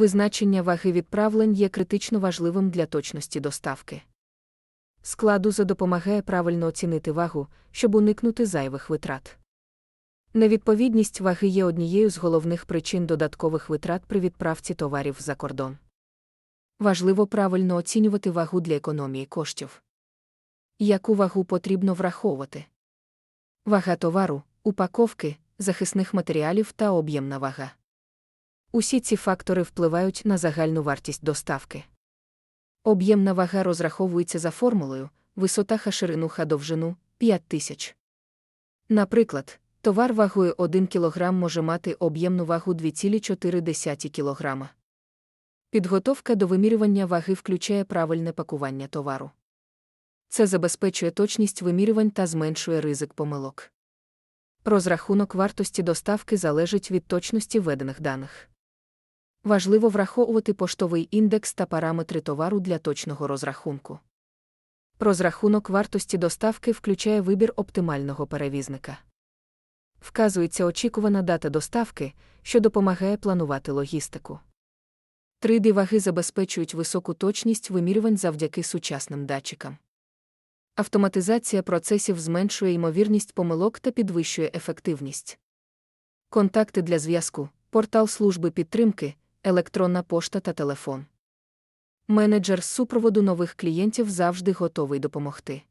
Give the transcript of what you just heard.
Визначення ваги відправлень є критично важливим для точності доставки. Складу допомагає правильно оцінити вагу, щоб уникнути зайвих витрат. Невідповідність ваги є однією з головних причин додаткових витрат при відправці товарів за кордон. Важливо правильно оцінювати вагу для економії коштів. Яку вагу потрібно враховувати? Вага товару, упаковки, захисних матеріалів та об'ємна вага. Усі ці фактори впливають на загальну вартість доставки. Об'ємна вага розраховується за формулою висота ха ширину ха довжину 5000. Наприклад, товар вагою 1 кг може мати об'ємну вагу 2,4 кг. Підготовка до вимірювання ваги включає правильне пакування товару. Це забезпечує точність вимірювань та зменшує ризик помилок. Розрахунок вартості доставки залежить від точності введених даних. Важливо враховувати поштовий індекс та параметри товару для точного розрахунку. Розрахунок вартості доставки включає вибір оптимального перевізника. Вказується очікувана дата доставки, що допомагає планувати логістику. 3D ваги забезпечують високу точність вимірювань завдяки сучасним датчикам. Автоматизація процесів зменшує ймовірність помилок та підвищує ефективність. Контакти для зв'язку, портал служби підтримки, електронна пошта та телефон. Менеджер з супроводу нових клієнтів завжди готовий допомогти.